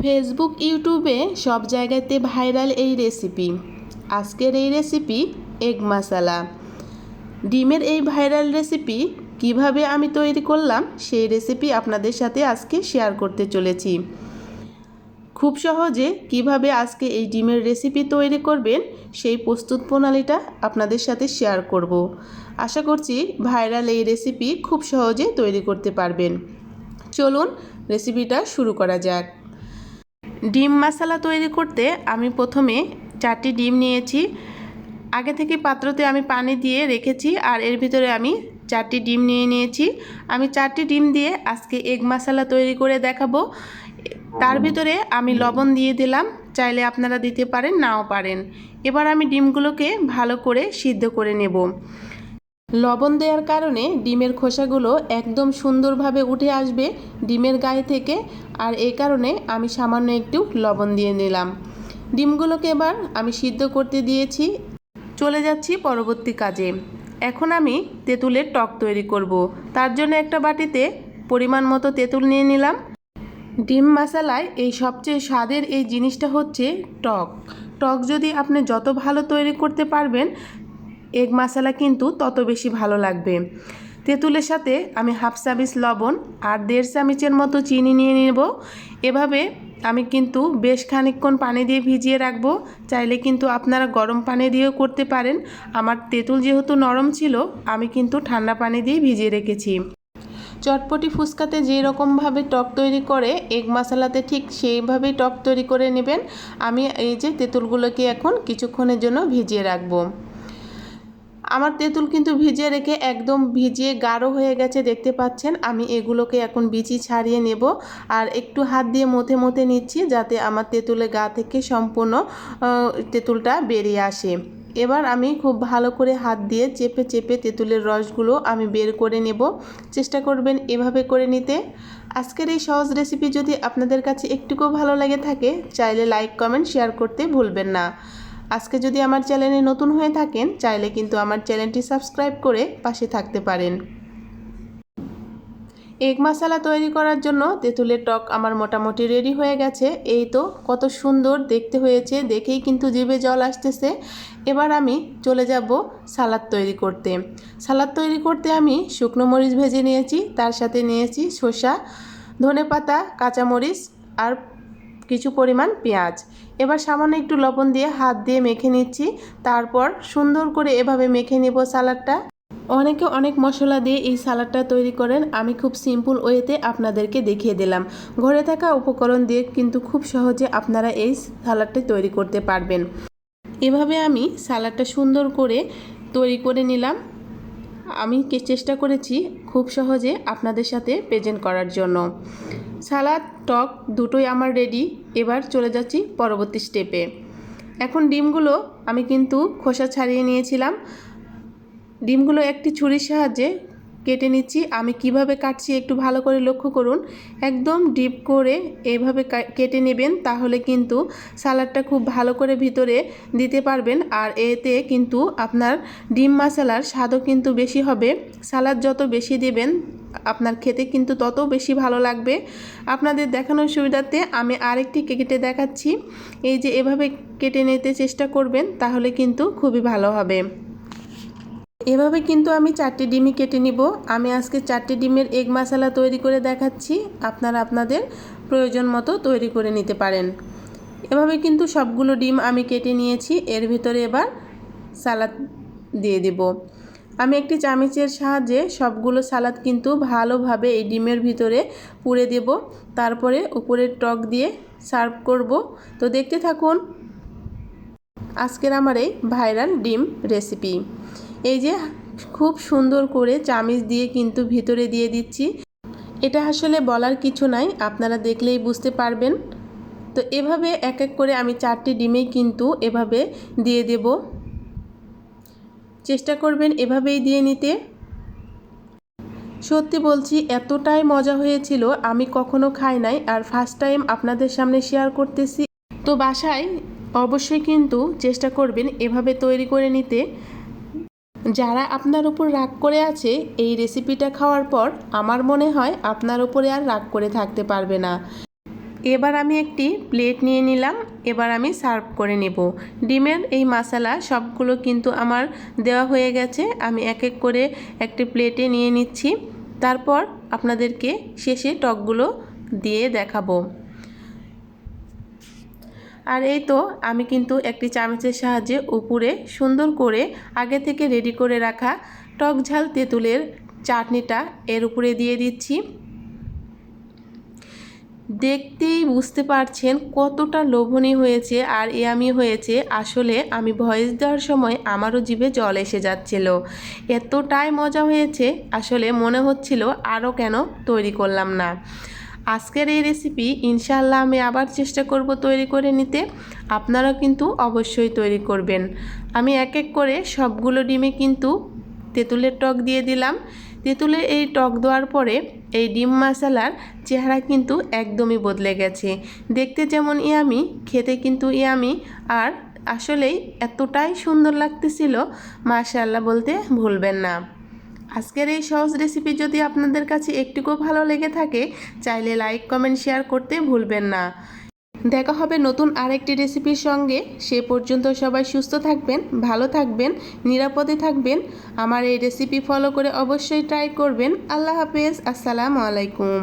Facebook, ইউটিউবে সব জায়গাতে ভাইরাল এই রেসিপি। আজকের এই রেসিপি এগ মশালা। ডিমের এই ভাইরাল রেসিপি কীভাবে আমি তৈরি করলাম, সেই রেসিপি আপনাদের সাথে আজকে শেয়ার করতে চলেছি। খুব সহজে কীভাবে আজকে এই ডিমের রেসিপি তৈরি করবেন, সেই প্রস্তুত প্রণালীটা আপনাদের সাথে শেয়ার করব। আশা করছি ভাইরাল এই রেসিপি খুব সহজে তৈরি করতে পারবেন। চলুন রেসিপিটা শুরু করা যাক। ডিম মশলা তৈরি করতে আমি প্রথমে চারটি ডিম নিয়েছি। আগে থেকে পাত্রতে আমি পানি দিয়ে রেখেছি আর এর ভিতরে আমি চারটি ডিম নিয়ে নিয়েছি। আমি চারটি ডিম দিয়ে আজকে এগ মশলা তৈরি করে দেখাবো। তার ভিতরে আমি লবণ দিয়ে দিলাম, চাইলে আপনারা দিতে পারেন, নাও পারেন। এবার আমি ডিমগুলোকে ভালো করে সিদ্ধ করে নেব। লবণ দেওয়ার কারণে ডিমের খোসাগুলো একদম সুন্দরভাবে উঠে আসবে ডিমের গায়ে থেকে। আর এই কারণে আমি সামান্য একটু লবণ দিয়ে নিলাম। ডিমগুলোকে এবার আমি সিদ্ধ করতে দিয়েছি। চলে যাচ্ছি পরবর্তী কাজে। এখন আমি তেঁতুলের টক তৈরি করব। তার জন্য একটা বাটিতে পরিমাণ মতো তেঁতুল নিয়ে নিলাম। ডিম মশালায় এই সবচেয়ে স্বাদের এই জিনিসটা হচ্ছে টক। টক যদি আপনি যত ভালো তৈরি করতে পারবেন এগ মশালা কিন্তু তত বেশি ভালো লাগবে। তেঁতুলের সাথে আমি হাফ চামিচ লবণ আর দেড় চামিচের মতো চিনি নিয়ে নেব। এভাবে আমি কিন্তু বেশ খানিকক্ষণ পানি দিয়ে ভিজিয়ে রাখব। চাইলে কিন্তু আপনারা গরম পানি দিয়েও করতে পারেন। আমার তেঁতুল যেহেতু নরম ছিল, আমি কিন্তু ঠান্ডা পানি দিয়ে ভিজিয়ে রেখেছি। চটপটি ফুচকাতে যে রকমভাবে টক তৈরি করে, এগ মশলাতে ঠিক সেইভাবেই টক তৈরি করে নেবেন। আমি এই যে তেঁতুলগুলোকে এখন কিছুক্ষণের জন্য ভিজিয়ে রাখব। আমার তেঁতুল কিন্তু ভিজিয়ে রেখে একদম ভিজিয়ে গাঢ় হয়ে গেছে, দেখতে পাচ্ছেন? আমি এগুলোকে এখন বিচি ছাড়িয়ে নেব আর একটু হাত দিয়ে মথে মথে নিচ্ছি যাতে আমার তেঁতুলের গা থেকে সম্পূর্ণ তেঁতুলটা বেরিয়ে আসে। এবার আমি খুব ভালো করে হাত দিয়ে চেপে চেপে তেঁতুলের রসগুলো আমি বের করে নেব। চেষ্টা করবেন এভাবে করে নিতে। আজকের এই সহজ রেসিপি যদি আপনাদের কাছে একটুকুও ভালো লাগে থাকে, চাইলে লাইক, কমেন্ট, শেয়ার করতে ভুলবেন না। আজকে যদি আমার চ্যানেলে নতুন হয়ে থাকেন, চাইলে কিন্তু আমার চ্যানেলটি সাবস্ক্রাইব করে পাশে থাকতে পারেন। এগ মশলা তৈরি করার জন্য তেঁতুলের টক আমার মোটামুটি রেডি হয়ে গেছে। এই তো, কত সুন্দর দেখতে হয়েছে, দেখেই কিন্তু জিভে জল আসতেছে। এবার আমি চলে যাব সালাদ তৈরি করতে। সালাদ তৈরি করতে আমি শুকনো মরিচ ভেজে নিয়েছি, তার সাথে নিয়েছি শসা ধনে পাতা কাঁচামরিচ আর কিছু পরিমাণ পেঁয়াজ। এবার সামান্য একটু লবণ দিয়ে হাত দিয়ে মেখে নিচ্ছি। তারপর সুন্দর করে এভাবে মেখে নেব সালাডটা। অনেকে অনেক মশলা দিয়ে এই সালাডটা তৈরি করেন। আমি খুব সিম্পল ওয়েতে আপনাদেরকে দেখিয়ে দিলাম। ঘরে থাকা উপকরণ দিয়ে কিন্তু খুব সহজে আপনারা এই সালাডটা তৈরি করতে পারবেন। এভাবে আমি সালাডটা সুন্দর করে তৈরি করে নিলাম। আমি চেষ্টা করেছি খুব সহজে আপনাদের সাথে প্রেজেন্ট করার জন্য। সালাদ, টক দুটোই আমার রেডি এবার চলে যাচ্ছি পরবর্তী স্টেপে এখন ডিমগুলো আমি কিন্তু খোসা ছাড়িয়ে নিয়েছিলাম। ডিমগুলো একটি ছুরির সাহায্যে কেটে নিচ্ছি। আমি কীভাবে কাটছি একটু ভালো করে লক্ষ্য করুন। একদম ডিপ করে এইভাবে কেটে নেবেন তাহলে কিন্তু সালাডটা খুব ভালো করে ভিতরে দিতে পারবেন। আর এতে কিন্তু আপনার ডিম মশলার স্বাদও কিন্তু বেশি হবে। সালাদ যত বেশি দেবেন আপনার খেতে কিন্তু তত বেশি ভালো লাগবে। আপনাদের দেখানোর সুবিধাতে আমি আরেকটি কেটে দেখাচ্ছি। এই যে এভাবে কেটে নিতে চেষ্টা করবেন, তাহলে কিন্তু খুবই ভালো হবে। এভাবে কিন্তু আমি চারটি ডিমই কেটে নিব। আমি আজকে চারটি ডিমের এগ মশলা তৈরি করে দেখাচ্ছি। আপনারা আপনাদের প্রয়োজন মতো তৈরি করে নিতে পারেন। এভাবে কিন্তু সবগুলো ডিম আমি কেটে নিয়েছি। এর ভিতরে এবার সালাদ দিয়ে দেব। আমি একটি চামিচের সাহায্যে সবগুলো সালাদ কিন্তু ভালোভাবে এই ডিমের ভিতরে পুড়ে দেব। তারপরে উপরের টক দিয়ে সার্ভ করব। তো দেখতে থাকুন আজকের আমার এই ভাইরাল ডিম রেসিপি। এই যে খুব সুন্দর করে চামিচ দিয়ে কিন্তু ভিতরে দিয়ে দিচ্ছি। এটা আসলে বলার কিছু নাই, আপনারা দেখলেই বুঝতে পারবেন। তো এভাবে এক এক করে আমি চারটি ডিমেই কিন্তু এভাবে দিয়ে দেব। চেষ্টা করবেন এভাবেই দিয়ে নিতে। সত্যি বলছি, এতটাই মজা হয়েছিল, আমি কখনো খাই নাই, আর ফার্স্ট টাইম আপনাদের সামনে শেয়ার করতেছি। তো বাসায় অবশ্যই কিন্তু চেষ্টা করবেন এভাবে তৈরি করে নিতে। যারা আপনার উপর রাগ করে আছে, এই রেসিপিটা খাওয়ার পর আমার মনে হয় আপনার উপরে আর রাগ করে থাকতে পারবে না। এবার আমি একটি প্লেট নিয়ে নিলাম। এবার আমি সার্ভ করে নেব। ডিমের এই মশলা সবগুলো কিন্তু আমার দেওয়া হয়ে গেছে। আমি এক এক করে একটি প্লেটে নিয়ে নিচ্ছি। তারপর আপনাদেরকে শেষে টকগুলো দিয়ে দেখাবো। আর এই তো আমি কিন্তু একটি চামচের সাহায্যে উপরে সুন্দর করে আগে থেকে রেডি করে রাখা টক ঝাল তেঁতুলের চাটনিটা এর উপরে দিয়ে দিচ্ছি। দেখতেই বুঝতে পারছেন কতটা লোভনীয় হয়েছে আর ইয়ামি হয়েছে। আসলে আমি ভয়েস দেওয়ার সময় আমারও জিভে জল এসে যাচ্ছিল। এতটাই মজা হয়েছে, আসলে মনে হচ্ছিল আরও কেন তৈরি করলাম না। আজকের এই রেসিপি ইনশাল্লাহ আমি আবার চেষ্টা করব তৈরি করে নিতে। আপনারা কিন্তু অবশ্যই তৈরি করবেন। আমি এক এক করে সবগুলো ডিমে কিন্তু তেঁতুলের টক দিয়ে দিলাম। তেঁতুলের এই টক দেওয়ার পরে এই ডিম মশালার চেহারা কিন্তু একদমই বদলে গেছে। দেখতে যেমন ইয়ামি, খেতে কিন্তু ইয়ামি। আর আসলেই এতটাই সুন্দর লাগতেছিল মাশাল্লাহ বলতে ভুলবেন না। আজকের এই সহজ রেসিপি যদি আপনাদের কাছে একটুকু ভালো লেগে থাকে, চাইলে লাইক কমেন্ট শেয়ার করতে ভুলবেন না। দেখা হবে নতুন আরেকটি রেসিপির সঙ্গে। সে পর্যন্ত সবাই সুস্থ থাকবেন, ভালো থাকবেন, নিরাপদে থাকবেন। আমার এই রেসিপি ফলো করে অবশ্যই ট্রাই করবেন। আল্লাহ হাফেজ। আসসালামু আলাইকুম।